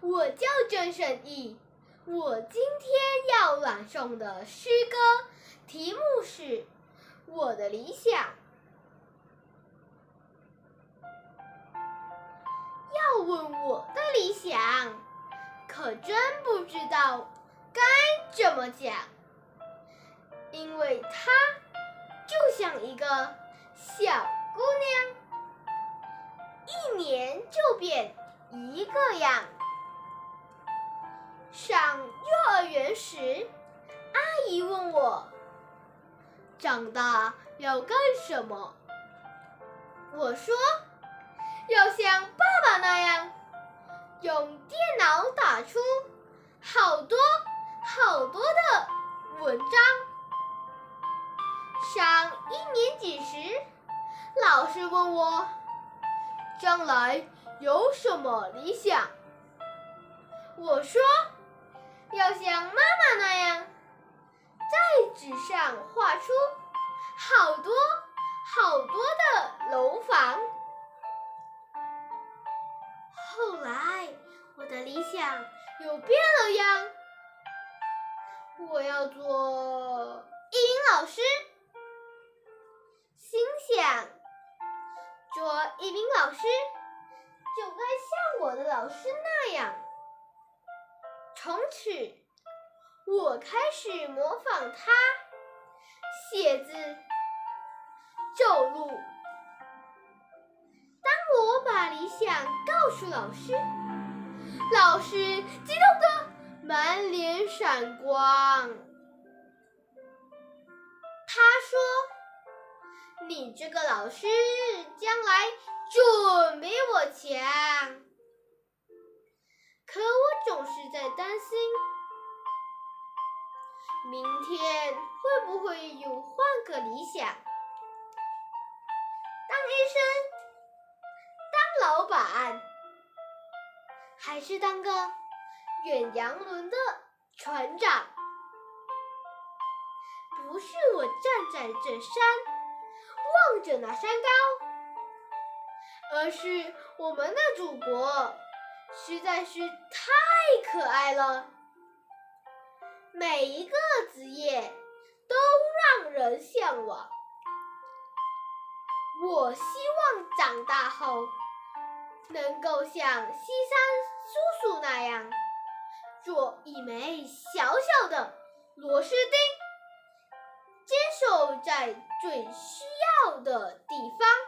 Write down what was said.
我叫郑胜义，我今天要朗诵的诗歌题目是《我的理想》。要问我的理想，可真不知道该怎么讲，因为它就像一个小姑娘，一年就变一个样。上幼儿园时，阿姨问我：“长大要干什么？”我说：“要像爸爸那样，用电脑打出好多好多的文章。”上一年级时，老师问我：“将来有什么理想？”我说。要像妈妈那样，在纸上画出好多好多的楼房。后来，我的理想又变了样，我要做一名老师。心想，做一名老师，就该像我的老师那样。从此，我开始模仿他写字、走路。当我把理想告诉老师，老师激动的满脸闪光。他说：“你这个老师，将来准比我强。”可我总是在担心，明天会不会又换个理想？当医生、当老板，还是当个远洋轮的船长？不是我站在这山望着那山高，而是我们的祖国。实在是太可爱了，每一个职业都让人向往。我希望长大后能够像西山叔叔那样，做一枚小小的螺丝钉，坚守在最需要的地方。